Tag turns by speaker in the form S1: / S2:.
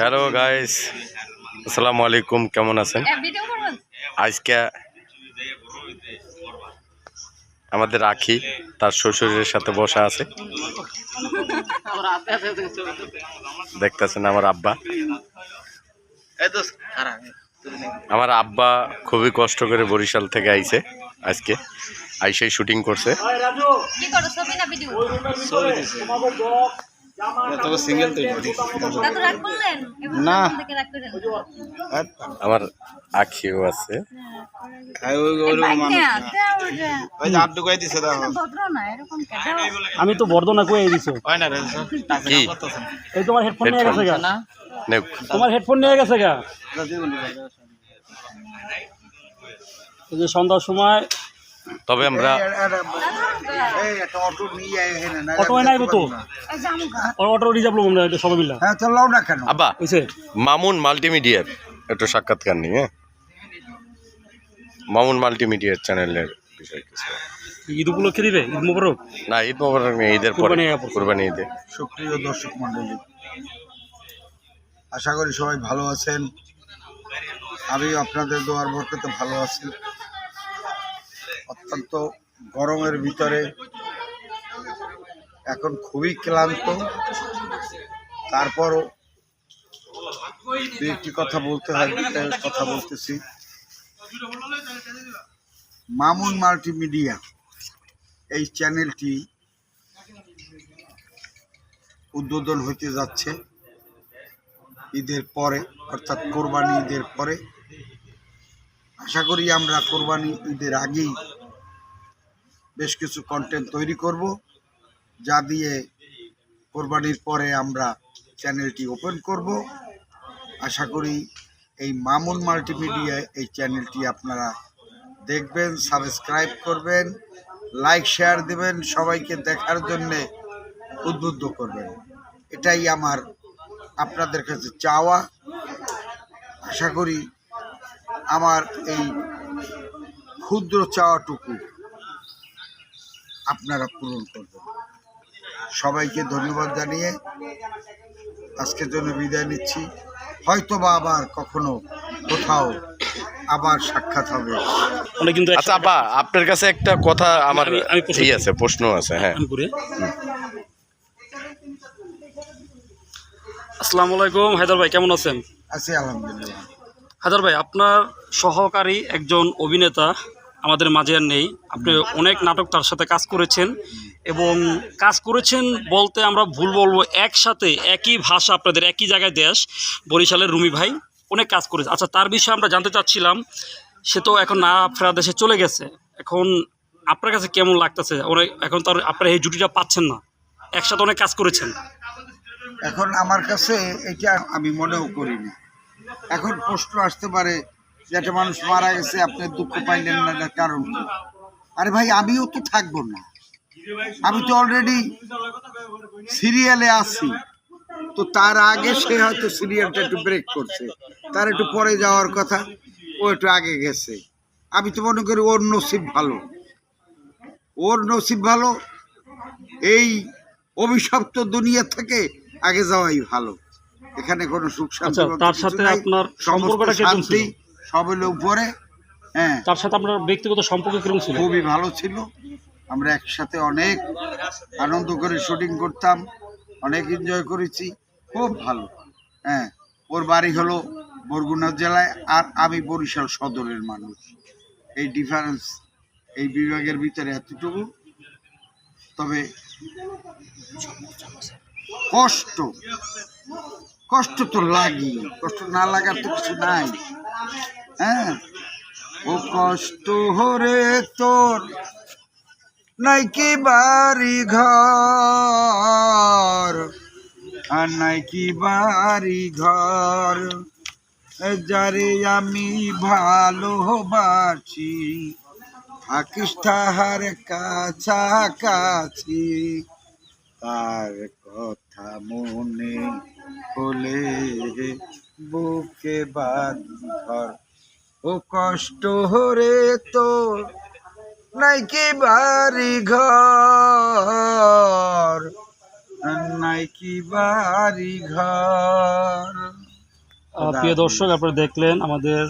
S1: Hello guys আসসালামু আলাইকুম কেমন আছেন? আজকে আমাদের রাখি তার শ্বশুরের সাথে বসা আছে। দেখতেছেন আমার আব্বা। আমার আব্বা খুবই কষ্ট করে বরিশাল থেকে আইছে আজকে। আইসেই শুটিং করছে। আমার আখিও আছে।
S2: আমি তো বর্ধনা কয়ে দিছো। এই তোমার হেডফোন নিয়ে গেছে গা।
S3: না।
S1: নে,
S2: তোমার হেডফোন নিয়ে গেছে গা? যে সন্ধ্যার সময়
S1: তবে আমরা
S3: অটো নিয়ে
S2: নাই তো
S4: এই যে আমগা
S2: ওর অটো রিজার্ভ লোক আমরা সবাই মিলা।
S3: হ্যাঁ তো লাও না কেন?
S1: আব্বা মামুন মাল্টিমিডিয়ার একটু সাক্ষাৎকার নিই হ্যাঁ মামুন মাল্টিমিডিয়ার চ্যানেলের বিষয় কিছু
S2: ঈদ উপলক্ষে দিবে? ঈদ মোবারক?
S1: না ঈদ মোবারক ঈদের পর।
S2: কুরবানি
S1: ঈদে।
S3: সুপ্রিয় দর্শক মন্ডলী আশা করি সবাই ভালো আছেন। আমি আপনাদের দোয়ার বরকতে ভালো আছি। অত্যন্ত গরমের ভিতরে এখন খুবই ক্লান্ত। তারপরও একটি কথা বলতে হয় কথা বলতেছি। মামুন মাল্টিমিডিয়া এই চ্যানেলটি উদ্বোধন হতে যাচ্ছে। ঈদের পরে, অর্থাৎ কোরবানি ঈদের পরে। আশা করি আমরা কোরবানি ঈদের আগেই বেশ কিছু কন্টেন্ট তৈরি করব, যা দিয়ে কোরবানির পরে আমরা চ্যানেলটি ওপেন করব। আশা করি এই মামুন মাল্টিমিডিয়া এই চ্যানেলটি আপনারা দেখবেন সাবস্ক্রাইব করবেন লাইক শেয়ার দেবেন, সবাইকে দেখার জন্যে উদ্বুদ্ধ করবেন। এটাই আমার আপনাদের কাছে চাওয়া আশা করি আমার এই ক্ষুদ্র চাওয়াটুকু আপনারা পূরণ করবেন। সবাইকে ধন্যবাদ জানিয়ে আজকের জন্য বিদায় নিচ্ছি। হয়তো বা আবার কখনো কোথাও আবার সাক্ষাৎ হবে।
S1: আচ্ছা আপনার কাছে একটা কথা আমার
S2: আমি- আমি প্রশ্ন
S1: ই আছে প্রশ্ন আছে হ্যাঁ
S2: আমি করে আসসালামু আলাইকুম। হায়দার ভাই কেমন আছেন?
S3: আছি আলহামদুলিল্লাহ।
S2: হায়দার ভাই আপনার সহকারী একজন অভিনেতা আমাদের মাঝে আর নেই। আপনি অনেক নাটক তার সাথে কাজ করেছেন এবং কাজ করেছেন বলতে আমরা ভুল বলব একসাথে একই ভাষা আপনাদের একই জায়গায় দেশ বরিশালের রুমি ভাই অনেক কাজ করেছে। আচ্ছা তার বিষয়ে আমরা জানতে চাচ্ছিলাম সে তো এখন না ফেরা দেশে চলে গেছে। এখন আপনার কাছে কেমন লাগতেছে? অনেক এখন তার আপনারা এই জুটিটা পাচ্ছেন না। একসাথে অনেক কাজ করেছেন।
S3: এখন আমার কাছে এটা আমি মনেও করিনি। এখন প্রশ্ন আসতে পারে যে একটা মানুষ মারা গেছে, আপনি দুঃখ পাইলেন না এটার কারণ আরে ভাই, আমিও তো থাকব না। আমি তো অলরেডি সিরিয়ালে আছি। তো তার আগে সে হয়তো সিরিয়ালটা একটু ব্রেক করছে। তার একটু পরে যাওয়ার কথা, ও একটু আগে গেছে। আমি তো মনে করি ওর নসিব ভালো। ওর নসিব ভালো। এই অভিশপ্ত দুনিয়া থেকে আগে যাওয়াই ভালো। এখানে কোনো সুখ শান্তি
S2: আচ্ছা, তার সাথে আপনার সম্পর্কটা কীরকম ছিল?
S3: শান্তি সব হলো উপরে হ্যাঁ।
S2: তার সাথে আপনার ব্যক্তিগত সম্পর্ক কীরকম ছিল?
S3: খুবই ভালো ছিল। আমরা একসাথে অনেক আনন্দ করে শুটিং করতাম অনেক এনজয় করেছি খুব ভালো। হ্যাঁ ওর বাড়ি হলো বরগুনা জেলায় আর আমি বরিশাল সদরের মানুষ। এই ডিফারেন্স এই বিভাগের ভিতরে এতটুকু। তবে কষ্ট। কষ্ট তো লাগি, কষ্ট না লাগার তো কিছু নাই। হ্যাঁ? ও কষ্ট হরে তোর নাইকি বাড়ি ঘর? আর নাইকি বাড়ি ঘর? যারে আমি ভালোবাসি থাকিস তাহার কাছাকাছি। তার কথা মনে হলে বুকে বাদ ধর। ও কষ্ট হরে তো নাই কি বাড়ি ঘর? নাইকি বাড়ি ঘর?
S2: প্রিয় দর্শক, আপনারা দেখলেন আমাদের